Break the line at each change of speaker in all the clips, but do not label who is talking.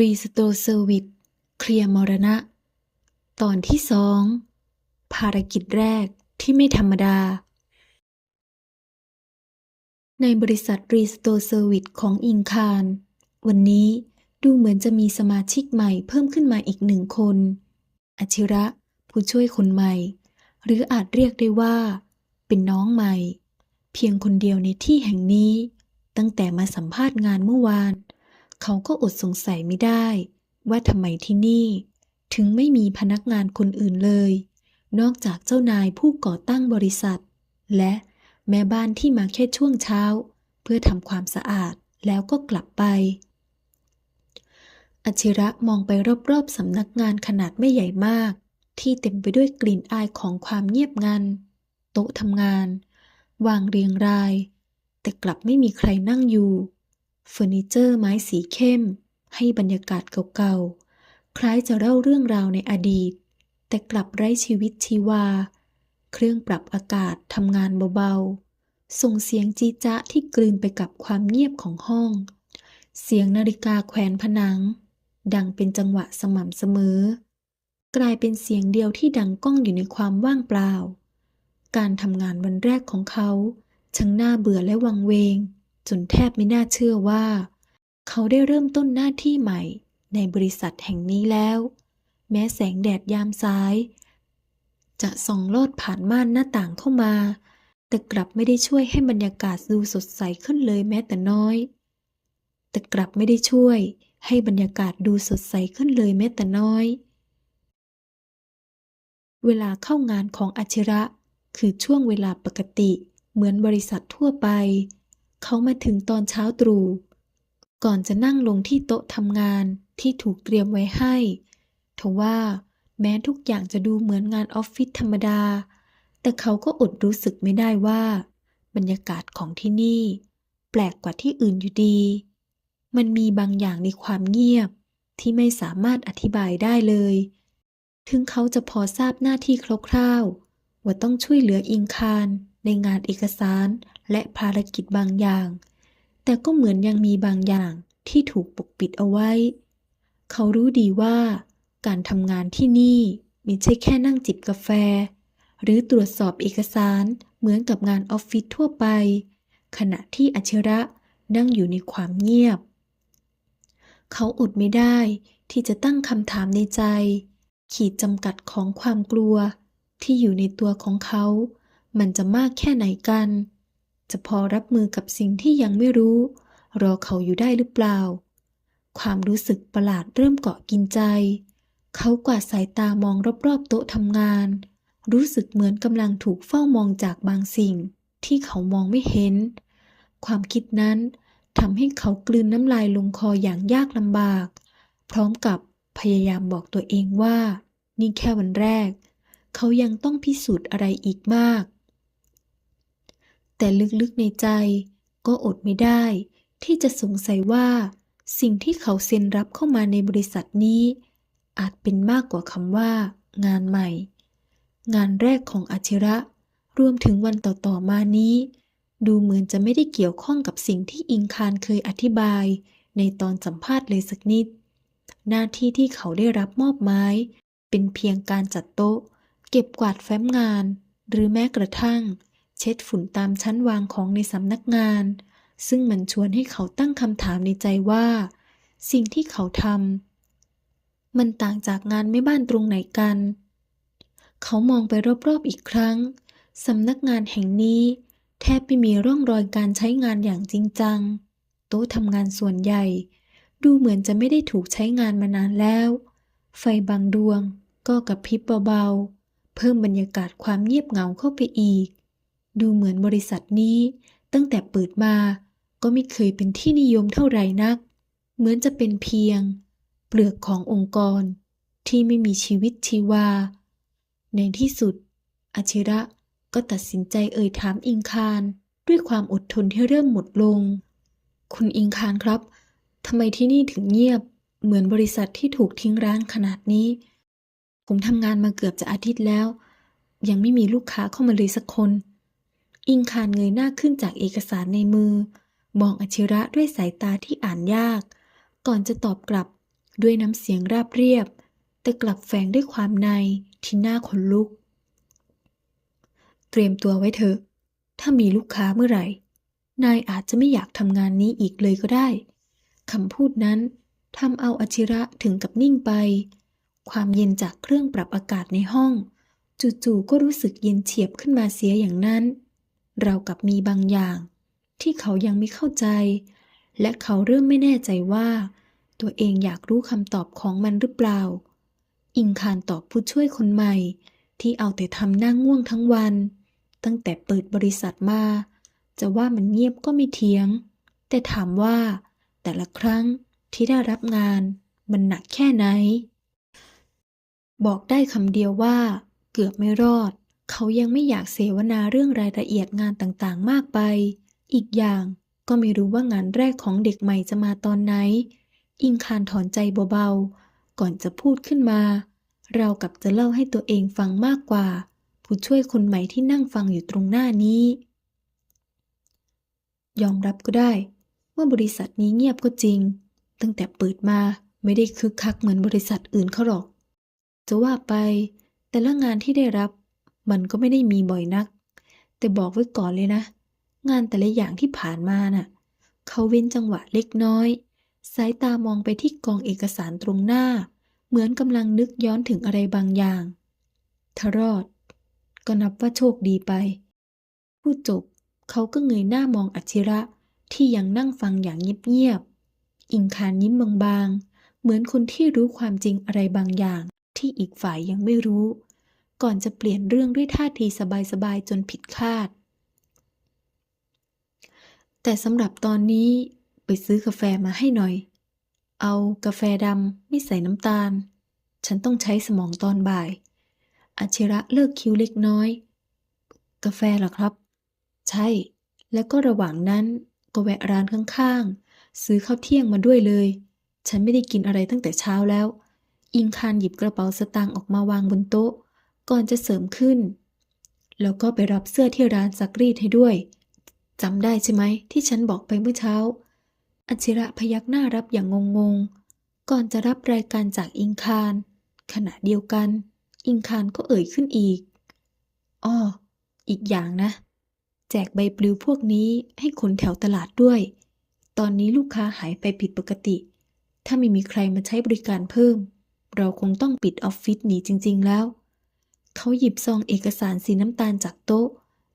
รีสโตเซอร์วิสเคลียร์มรณะ ตอนที่สองภารกิจแรกที่ไม่ธรรมดา ในบริษัทรีสโตเซอร์วิสของอิงคาร วันนี้ดูเหมือนจะมีสมาชิกใหม่เพิ่มขึ้นมาอีกหนึ่งคนอชิระ ผู้ช่วยคนใหม่ หรืออาจเรียกได้ว่า เป็นน้องใหม่ เพียงคนเดียวในที่แห่งนี้ ตั้งแต่มาสัมภาษณ์งานเมื่อวาน เขาก็อดสงสัยไม่ได้ ว่าทำไมที่นี่ ถึงไม่มีพนักงานคนอื่นเลย นอกจากเจ้านายผู้ก่อตั้งบริษัท และแม่บ้านที่มาแค่ช่วงเช้า เพื่อทำความสะอาดแล้วก็กลับไปอชิระมองไปรอบๆสำนักงานขนาดไม่ใหญ่มาก ที่เต็มไปด้วยกลิ่นอายของความเงียบงัน โต๊ะทำงาน วางเรียงราย แต่กลับไม่มีใครนั่งอยู่ เฟอร์นิเจอร์ไม้สีเข้ม ให้บรรยากาศเก่าๆ คล้ายจะเล่าเรื่องราวในอดีต แต่กลับไร้ชีวิตชีวา เครื่องปรับอากาศทำงานเบาๆ ส่งเสียงจีจ๊ะที่กลืนไปกับความเงียบของห้อง เสียงนาฬิกาแขวนผนัง ดังเป็นจังหวะสม่ำเสมอ กลายเป็นเสียงเดียวที่ดังก้องอยู่ในความว่างเปล่า การทำงานวันแรกของเขาช่างน่าเบื่อและวังเวง จนแทบไม่น่าเชื่อว่า เขาได้เริ่มต้นหน้าที่ใหม่ ในบริษัทแห่งนี้แล้ว แม้แสงแดดยามซ้าย จะส่องลอดผ่านม่านหน้าต่างเข้ามา แต่กลับไม่ได้ช่วยให้บรรยากาศดูสดใสขึ้นเลยแม้แต่น้อย แต่กลับไม่ได้ช่วยให้บรรยากาศดูสดใสขึ้นเลยแม้แต่น้อย เวลาเข้างานของอาชิระ คือช่วงเวลาปกติ เหมือนบริษัททั่วไป เขามาถึงตอนเช้าตรู่ก่อนจะนั่งลงที่โต๊ะทำงานที่ถูกเตรียมไว้ให้ทว่าแม้ทุกอย่างจะดูเหมือนงานออฟฟิศธรรมดา แต่เขาก็อดรู้สึกไม่ได้ว่า บรรยากาศของที่นี่ แปลกกว่าที่อื่นอยู่ดี มันมีบางอย่างในความเงียบที่ไม่สามารถอธิบายได้เลย ถึงเขาจะพอทราบหน้าที่คร่าวๆ ว่าต้องช่วยเหลืออิงคาร ในงานเอกสารและภารกิจบางอย่าง แต่ก็เหมือนยังมีบางอย่างที่ถูกปกปิดเอาไว้ เขารู้ดีว่า การทำงานที่นี่ไม่ใช่แค่นั่งจิบกาแฟ หรือตรวจสอบเอกสารเหมือนกับงานออฟฟิศทั่วไป ขณะที่อัชระนั่งอยู่ในความเงียบ เขาอดไม่ได้ที่จะตั้งคำถามในใจ ขีดจำกัดของความกลัวที่อยู่ในตัวของเขา มันจะมากแค่ไหนกัน จะพอรับมือกับสิ่งที่ยังไม่รู้ รอเขาอยู่ได้หรือเปล่า ความรู้สึกประหลาดเริ่มเกาะกินใจ เขากวาดสายตามองรอบๆโต๊ะทำงาน รู้สึกเหมือนกำลังถูกเฝ้ามองจากบางสิ่ง ที่เขามองไม่เห็น ความคิดนั้นทำให้เขากลืนน้ำลายลงคออย่างยากลำบาก พร้อมกับพยายามบอกตัวเองว่า นี่แค่วันแรก เขายังต้องพิสูจน์อะไรอีกมาก แต่ลึกๆในใจก็อดไม่ได้ ที่จะสงสัยว่า สิ่งที่เขาเซ็นรับเข้ามาในบริษัทนี้ อาจเป็นมากกว่าคำว่า งานใหม่ งานแรกของอาชิระ รวมถึงวันต่อๆมานี้ ดูเหมือนจะไม่ได้เกี่ยวข้องกับสิ่งที่อิงคารเคยอธิบาย ในตอนสัมภาษณ์เลยสักนิด หน้าที่ที่เขาได้รับมอบหมายเป็นเพียงการจัดโต๊ะ เก็บกวาดแฟ้มงาน หรือแม้กระทั่ง เช็ดฝุ่นตามชั้นวางของในสำนักงาน ซึ่งมันชวนให้เขาตั้งคำถามในใจว่า สิ่งที่เขาทำมันต่างจากงานไม่บ้านตรงไหนกัน เขามองไปรอบๆอีกครั้งสำนักงานแห่งนี้แทบไม่มีร่องรอยการใช้งานอย่างจริงจัง โต๊ะทำงานส่วนใหญ่ ดูเหมือนจะไม่ได้ถูกใช้งานมานานแล้ว ไฟบางดวงก็กระพริบเบาๆ เพิ่มบรรยากาศความเงียบเหงาเข้าไปอีก ดูเหมือนบริษัทนี้ ตั้งแต่เปิดมาก็ไม่เคยเป็นที่นิยมเท่าไหร่นัก เหมือนจะเป็นเพียง เปลือกขององค์กร ที่ไม่มีชีวิตชีวา ในที่สุดอาชิระก็ตัดสินใจเอ่ยถามอิงคารด้วยความอดทนที่เริ่มหมดลง คุณอิงคารครับทำไมที่นี่ถึงเงียบ เหมือนบริษัทที่ถูกทิ้งร้างขนาดนี้ ผมทำงานมาเกือบจะอาทิตย์แล้ว ยังไม่มีลูกค้าเข้ามาเลยสักคน อิงคารเงยหน้าขึ้นจากเอกสารในมือ มองอชิระด้วยสายตาที่อ่านยาก ก่อนจะตอบกลับด้วยน้ำเสียงราบเรียบ แต่กลับแฝงด้วยความในที่น่าขนลุก เตรียมตัวไว้เถอะ ถ้ามีลูกค้าเมื่อไหร่ นายอาจจะไม่อยากทำงานนี้อีกเลยก็ได้คำพูดนั้นทำเอาอชิระถึงกับนิ่งไป ความเย็นจากเครื่องปรับอากาศในห้อง จู่ๆก็รู้สึกเย็นเฉียบขึ้นมาเสียอย่างนั้น เรากับมีบางอย่าง ที่เขายังไม่เข้าใจ และเขาเริ่มไม่แน่ใจว่า ตัวเองอยากรู้คำตอบของมันหรือเปล่า อิงคารตอบผู้ช่วยคนใหม่ ที่เอาแต่ทำหน้าง่วงทั้งวัน ตั้งแต่เปิดบริษัทมา จะว่ามันเงียบก็ไม่เถียง แต่ถามว่า แต่ละครั้งที่ได้รับงาน มันหนักแค่ไหน บอกได้คำเดียวว่า เกือบไม่รอด เขายังไม่อยากเสวนาเรื่องรายละเอียดงานต่างๆ มากไป อีกอย่างก็ไม่รู้ว่างานแรกของเด็กใหม่จะมาตอนไหน อิงคารถอนใจเบาๆ ก่อนจะพูดขึ้นมา เรากับจะเล่าให้ตัวเองฟังมากกว่า ผู้ช่วยคนใหม่ที่นั่งฟังอยู่ตรงหน้านี้ ยอมรับก็ได้ ว่าบริษัทนี้เงียบก็จริง ตั้งแต่เปิดมาไม่ได้คึกคักเหมือนบริษัทอื่นเขาหรอก จะว่าไป แต่ละงานที่ได้รับ มันก็ไม่ได้มีบ่อยนัก แต่บอกไว้ก่อนเลยนะ งานแต่ละอย่างที่ผ่านมาน่ะ เขาเว้นจังหวะเล็กน้อย สายตามองไปที่กองเอกสารตรงหน้า เหมือนกำลังนึกย้อนถึงอะไรบางอย่างถ้ารอด ก็นับว่าโชคดีไปพูดจบเขาก็เงยหน้ามองอัชิระที่ยังนั่งฟังอย่างเงียบๆอิงคารยิ้มบางๆ เหมือนคนที่รู้ความจริงอะไรบางอย่างที่อีกฝ่ายยังไม่รู้ ก่อนจะเปลี่ยนเรื่องด้วยท่าทีสบายๆจนผิดคาด แต่สำหรับตอนนี้ไปซื้อกาแฟมาให้หน่อย เอากาแฟดำไม่ใส่น้ำตาล ฉันต้องใช้สมองตอนบ่ายอาชิระเลิกคิ้วเล็กน้อย กาแฟเหรอครับ ใช่ แล้วก็ระหว่างนั้นก็แวะร้านข้างๆ ซื้อข้าวเที่ยงมาด้วยเลย ฉันไม่ได้กินอะไรตั้งแต่เช้าแล้ว อิงคารหยิบกระเป๋าสตางค์ออกมาวางบนโต๊ะ ก่อนจะเสริมขึ้น แล้วก็ไปรับเสื้อที่ร้านซักรีดให้ด้วยจำได้ใช่ไหมที่ฉันบอกไปเมื่อเช้า อัชิระพยักหน้ารับอย่างงงๆ ก่อนจะรับรายการจากอิงคาร ขณะเดียวกัน อิงคารก็เอ่ยขึ้นอีก อ้อ อีกอย่างนะ แจกใบปลิวพวกนี้ให้คนแถวตลาดด้วย ตอนนี้ลูกค้าหายไปผิดปกติ ถ้าไม่มีใครมาใช้บริการเพิ่ม เราคงต้องปิดออฟฟิศหนีจริง ๆ แล้ว เขาหยิบซองเอกสารสีน้ำตาลจากโต๊ะ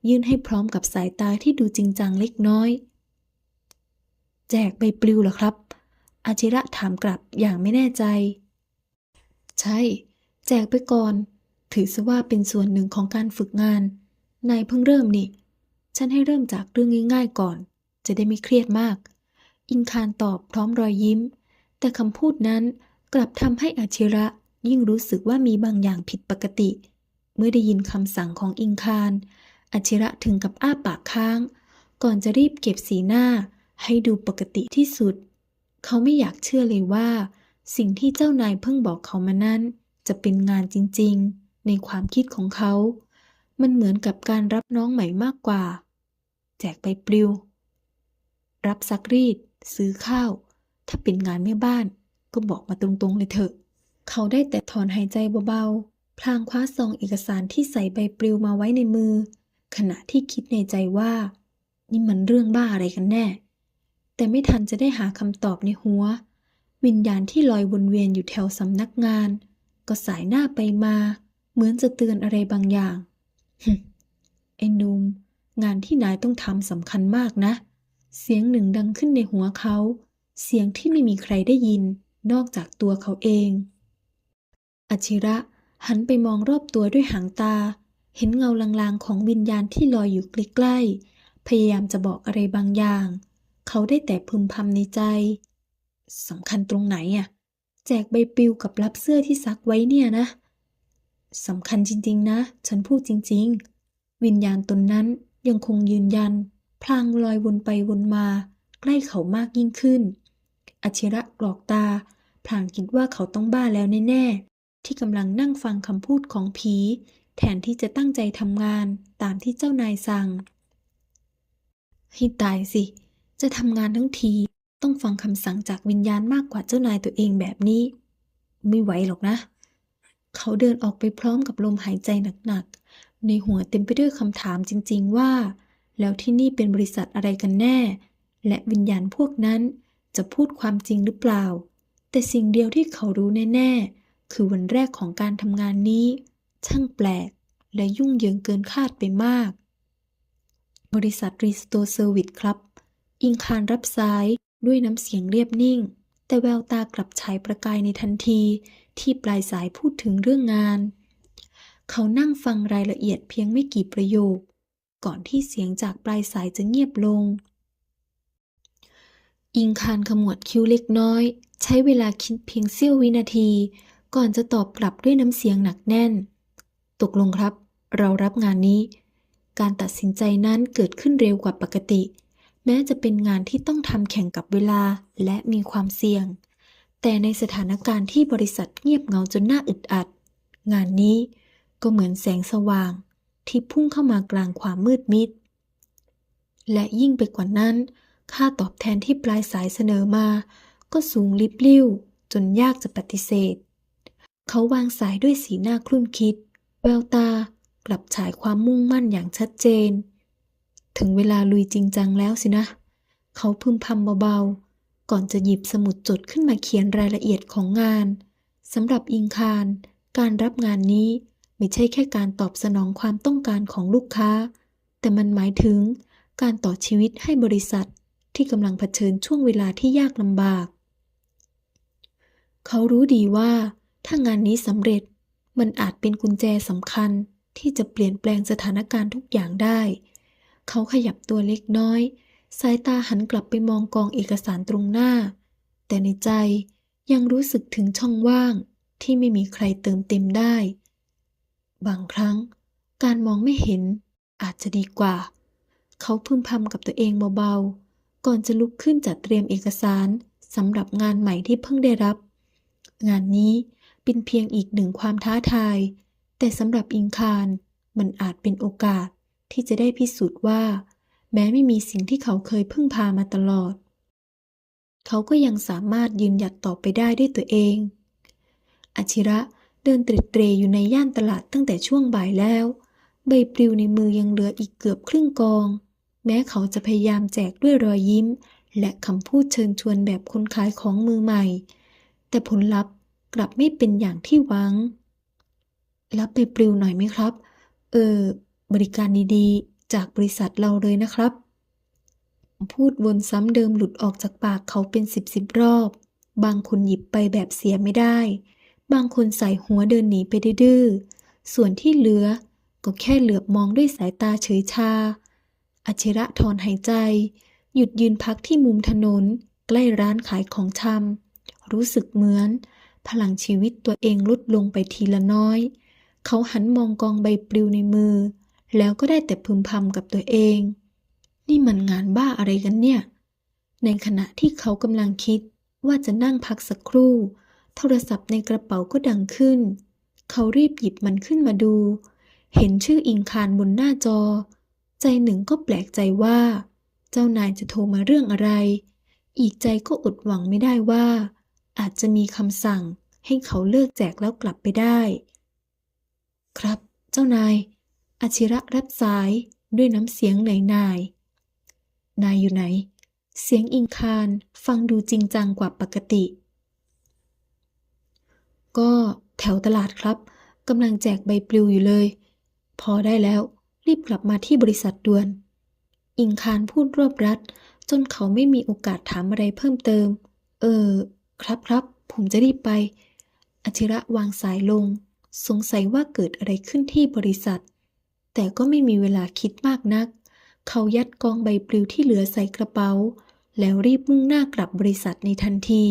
ยื่นให้พร้อมกับสายตาที่ดูจริงจังเล็กน้อย แจกใบปลิวเหรอครับ อาชิระถามกลับอย่างไม่แน่ใจ ใช่ แจกไปก่อน ถือซะว่าเป็นส่วนหนึ่งของการฝึกงาน นายเพิ่งเริ่มนี่ ฉันให้เริ่มจากเรื่องง่ายๆก่อน จะได้ไม่เครียดมาก อิงคารตอบพร้อมรอยยิ้ม แต่คำพูดนั้นกลับทำให้อาชิระยิ่งรู้สึกว่ามีบางอย่างผิดปกติ เมื่อได้ยินคำสั่งของอิงคารอาชิระถึงกับอ้าปากค้าง ก่อนจะรีบเก็บสีหน้าให้ดูปกติที่สุด เขาไม่อยากเชื่อเลยว่า สิ่งที่เจ้านายเพิ่งบอกเขามานั้น จะเป็นงานจริงๆ ในความคิดของเขา มันเหมือนกับการรับน้องใหม่มากกว่า แจกใบปลิว รับซักรีด ซื้อข้าว ถ้าเป็นงานแม่บ้าน ก็บอกมาตรงๆเลยเถอะ เขาได้แต่ถอนหายใจเบาๆ พลางคว้าซองเอกสารที่ใส่ใบปลิวมาไว้ในมือ ขณะที่คิดในใจว่า นี่มันเรื่องบ้าอะไรกันแน่ แต่ไม่ทันจะได้หาคำตอบในหัว วิญญาณที่ลอยวนเวียนอยู่แถวสำนักงาน ก็สายหน้าไปมา เหมือนจะเตือนอะไรบางอย่างไอ้นุ่มงานที่นายต้องทำสำคัญมากนะ เสียงหนึ่งดังขึ้นในหัวเขา เสียงที่ไม่มีใครได้ยิน นอกจากตัวเขาเองอชิระ หันไปมองรอบตัวด้วยหางตา เห็นเงาลางๆของวิญญาณที่ลอยอยู่ใกล้ๆ พยายามจะบอกอะไรบางอย่าง เขาได้แต่พึมพำในใจสำคัญตรงไหนอะแจกใบปลิวกับรับเสื้อที่ซักไว้เนี่ยนะสำคัญจริงๆนะ ฉันพูดจริงๆ วิญญาณตนนั้นยังคงยืนยัน พลางลอยวนไปวนมา ใกล้เขามากยิ่งขึ้นอชิระกรอกตาพลางคิดว่าเขาต้องบ้าแล้วแน่ๆ ที่กำลังนั่งฟังคำพูดของผี แทนที่จะตั้งใจทำงานตามที่เจ้านายสั่ง ให้ตายสิ จะทำงานทั้งที ต้องฟังคำสั่งจากวิญญาณมากกว่าเจ้านายตัวเองแบบนี้ ไม่ไหวหรอกนะ เขาเดินออกไปพร้อมกับลมหายใจหนักๆ ในหัวเต็มไปด้วยคำถามจริง ๆ ว่า แล้วที่นี่เป็นบริษัทอะไรกันแน่ และวิญญาณพวกนั้นจะพูดความจริงหรือเปล่า แต่สิ่งเดียวที่เขารู้แน่ ๆ คือวันแรกของการทำงานนี้ ช่างแปลกและยุ่งเหยิงเกินคาดไปมาก บริษัทรีสโตเซอร์วิสครับ อิงคารรับสายด้วยน้ำเสียงเรียบนิ่ง แต่แววตากลับฉายประกายในทันทีที่ปลายสายพูดถึงเรื่องงาน เขานั่งฟังรายละเอียดเพียงไม่กี่ประโยค ก่อนที่เสียงจากปลายสายจะเงียบลง อิงคารขมวดคิ้วเล็กน้อย ใช้เวลาคิดเพียงเสี้ยววินาที ก่อนจะตอบกลับด้วยน้ำเสียงหนักแน่น ตกลงครับ เรารับงานนี้ การตัดสินใจนั้นเกิดขึ้นเร็วกว่าปกติ แม้จะเป็นงานที่ต้องทำแข่งกับเวลาและมีความเสี่ยง แต่ในสถานการณ์ที่บริษัทเงียบเงาจนน่าอึดอัด งานนี้ก็เหมือนแสงสว่าง ที่พุ่งเข้ามากลางความมืดมิด และยิ่งไปกว่านั้น ค่าตอบแทนที่ปลายสายเสนอมา ก็สูงลิบลิ่วจนยากจะปฏิเสธ เขาวางสายด้วยสีหน้าคลุ่นคิด แววตากลับฉายความมุ่งมั่นอย่างชัดเจน ถึงเวลาลุยจริงจังแล้วสินะ เขาพึมพำเบาๆ ก่อนจะหยิบสมุดจดขึ้นมาเขียนรายละเอียดของงานสำหรับอิงคาร การรับงานนี้ไม่ใช่แค่การตอบสนองความต้องการของลูกค้า แต่มันหมายถึงการต่อชีวิตให้บริษัทที่กำลังเผชิญช่วงเวลาที่ยากลำบาก เขารู้ดีว่า ถ้างานนี้สำเร็จมันอาจเป็นกุญแจสำคัญที่จะเปลี่ยนแปลงสถานการณ์ทุกอย่างได้ เขาขยับตัวเล็กน้อย สายตาหันกลับไปมองกองเอกสารตรงหน้า แต่ในใจยังรู้สึกถึงช่องว่างที่ไม่มีใครเติมเต็มได้ บางครั้ง การมองไม่เห็นอาจจะดีกว่า เขาพึมพำกับตัวเองเบาๆ ก่อนจะลุกขึ้นจัดเตรียมเอกสารสำหรับงานใหม่ที่เพิ่งได้รับ งานนี้ เป็นเพียงอีกหนึ่งความท้าทาย แต่สำหรับอิงคารมันอาจเป็นโอกาสที่จะได้พิสูจน์ว่า แม้ไม่มีสิ่งที่เขาเคยพึ่งพามาตลอด เขาก็ยังสามารถยืนหยัดต่อไปได้ด้วยตัวเองอาชิระเดินเตร็ดเตรอยู่ในย่านตลาดตั้งแต่ช่วงบ่ายแล้ว ใบปลิวในมือยังเหลืออีกเกือบครึ่งกอง แม้เขาจะพยายามแจกด้วยรอยยิ้ม และคำพูดเชิญชวนแบบคนขายของมือใหม่ แต่ผลลัพธ์ กลับไม่เป็นอย่างที่หวัง รับไปปลิวหน่อยไหมครับ เออ บริการดีๆ จากบริษัทเราเลยนะครับ พูดวนซ้ำเดิมหลุดออกจากปากเขาเป็นสิบสิบรอบ บางคนหยิบไปแบบเสียไม่ได้ บางคนใส่หัวเดินหนีไปดื้อ ส่วนที่เหลือ ก็แค่เหลือบมองด้วยสายตาเฉยชาอชิระถอนหายใจ หยุดยืนพักที่มุมถนน ใกล้ร้านขายของชำรู้สึกเหมือน พลังชีวิตตัวเองลดลงไปทีละน้อย เขาหันมองกองใบปลิวในมือ แล้วก็ได้แต่พึมพำกับตัวเอง นี่มันงานบ้าอะไรกันเนี่ย ในขณะที่เขากำลังคิดว่าจะนั่งพักสักครู่ โทรศัพท์ในกระเป๋าก็ดังขึ้น เขารีบหยิบมันขึ้นมาดู เห็นชื่ออิงคารบนหน้าจอ ใจหนึ่งก็แปลกใจว่า เจ้านายจะโทรมาเรื่องอะไร อีกใจก็อดหวังไม่ได้ว่า อาจจะมีคำสั่งให้เขาเลิกแจกแล้วกลับไปได้ ครับ เจ้านาย อาชิระรับสายด้วยน้ำเสียงเหนื่อยหน่าย นายอยู่ไหน เสียงอิงคารฟังดูจริงจังกว่าปกติ ก็แถวตลาดครับกำลังแจกใบปลิวอยู่เลย พอได้แล้วรีบกลับมาที่บริษัทด่วน อิงคารพูดรวบรัด จนเขาไม่มีโอกาสถามอะไรเพิ่มเติม เออ ครับครับผมจะรีบไป อธิระวางสายลง สงสัยว่าเกิดอะไรขึ้นที่บริษัท แต่ก็ไม่มีเวลาคิดมากนัก เขายัดกองใบปลิวที่เหลือใส่กระเป๋า แล้วรีบมุ่งหน้ากลับบริษัทในทันที